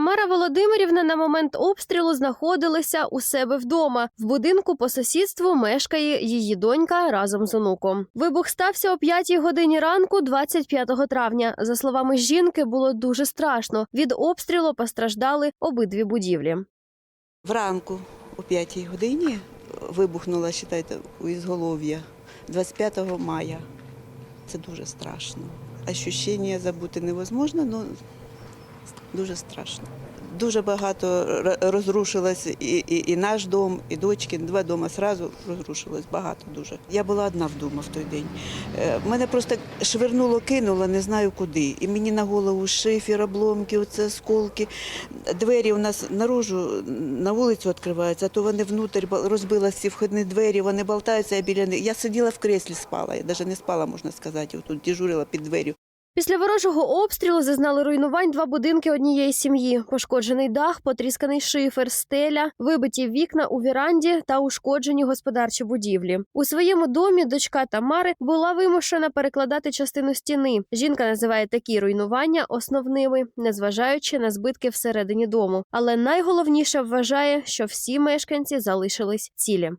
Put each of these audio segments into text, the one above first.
Тамара Володимирівна на момент обстрілу знаходилася у себе вдома. В будинку по сусідству мешкає її донька разом з онуком. Вибух стався о 5 годині ранку, 25 травня. За словами жінки, було дуже страшно. Від обстрілу постраждали обидві будівлі. Вранку о 5 годині вибухнула, вважайте, у ізголов'я 25 мая. Це дуже страшно. Ощущення забути невозможно, але дуже страшно. Дуже багато розрушилось і, і, і наш дом, і дочки, два дома одразу розрушилось, багато дуже. Я була одна вдома в той день. Е, Мене просто швирнуло, кинуло, не знаю куди. І мені на голову шифер, обломки, оце осколки. Двері у нас наружу на вулицю відкриваються, а то вони внутрі розбилися всі вхідні двері, вони болтаються, я біля них. Я сиділа в креслі, спала. Я навіть не спала, можна сказати. Тут дежурила під дверю. Після ворожого обстрілу зазнали руйнувань два будинки однієї сім'ї: пошкоджений дах, потрісканий шифер, стеля, вибиті вікна у віранді та ушкоджені господарчі будівлі. У своєму домі дочка Тамари була вимушена перекладати частину стіни. Жінка називає такі руйнування основними, незважаючи на збитки всередині дому. Але найголовніше вважає, що всі мешканці залишились цілі.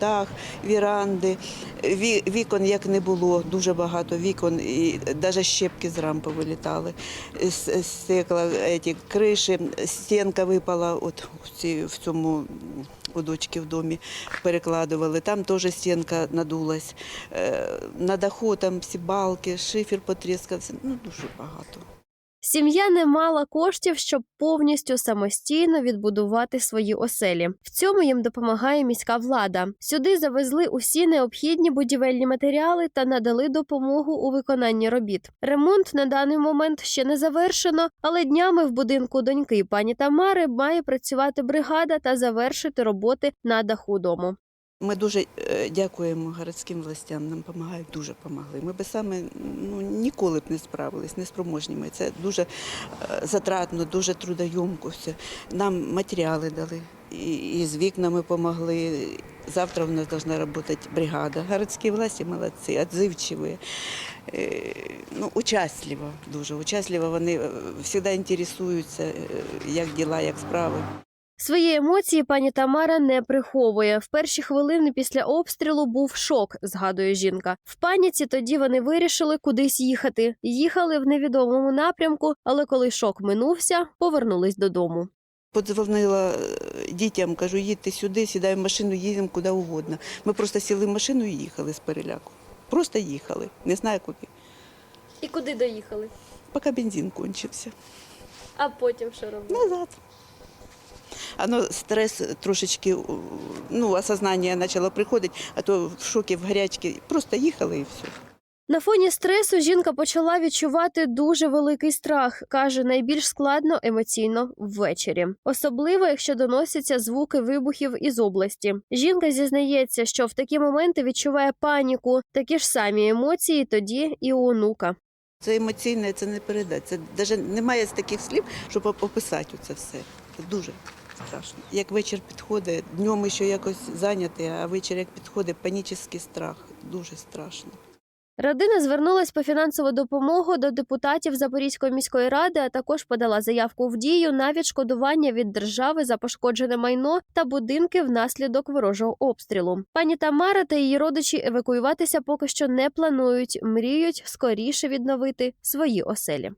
Дах, віранди, вікон як не було, дуже багато вікон, і навіть щепки з рампи вилітали, з з стекла, ці, криші, стінка випала от в, цьому у дочки в домі перекладували, там теж стінка надулась. Е, На даху там всі балки, шифер потріскався, ну дуже багато. Сім'я не мала коштів, щоб повністю самостійно відбудувати свої оселі. В цьому їм допомагає міська влада. Сюди завезли усі необхідні будівельні матеріали та надали допомогу у виконанні робіт. Ремонт на даний момент ще не завершено, але днями в будинку доньки пані Тамари має працювати бригада та завершити роботи на даху дому. Ми дуже е, дякуємо городським властям, нам допомагають, дуже допомогли. Ми би саме ну, ніколи б не справились, не спроможні ми. Це дуже е, затратно, дуже трудоємко все. Нам матеріали дали, і, з вікнами допомогли. Завтра у нас повинна працювати бригада. Городські власті молодці, відзивчиві, е, ну, участливо, дуже участливо. Вони завжди інтересуються, як діла, як справи. Свої емоції пані Тамара не приховує. В перші хвилини після обстрілу був шок, згадує жінка. В паніці тоді вони вирішили кудись їхати. Їхали в невідомому напрямку, але коли шок минувся, повернулись додому. Подзвонила е, дітям, кажу, їдьте сюди, сідаємо в машину, їдемо куди угодно. Ми просто сіли в машину і їхали з переляку. Просто їхали, не знаю куди. І куди доїхали? Поки бензин кончився. А потім що робили? Назад. Оно стрес трошечки, ну, осознання почало приходити, а то в шокі, в гарячці. Просто їхали і все. На фоні стресу жінка почала відчувати дуже великий страх. каже, найбільш складно емоційно ввечері, особливо якщо доносяться звуки вибухів із області. Жінка зізнається, що в такі моменти відчуває паніку, такі ж самі емоції тоді і у онука. Це емоційне, це не передати. Це навіть немає з таких слів, щоб описати це все. Це дуже страшно. Як вечір підходить, днем ще якось зайнятий, а вечір як підходить, панічний страх. Дуже страшно. Родина звернулась по фінансову допомогу до депутатів Запорізької міської ради, а також подала заявку в дію на відшкодування від держави за пошкоджене майно та будинки внаслідок ворожого обстрілу. Пані Тамара та її родичі евакуюватися поки що не планують, мріють скоріше відновити свої оселі.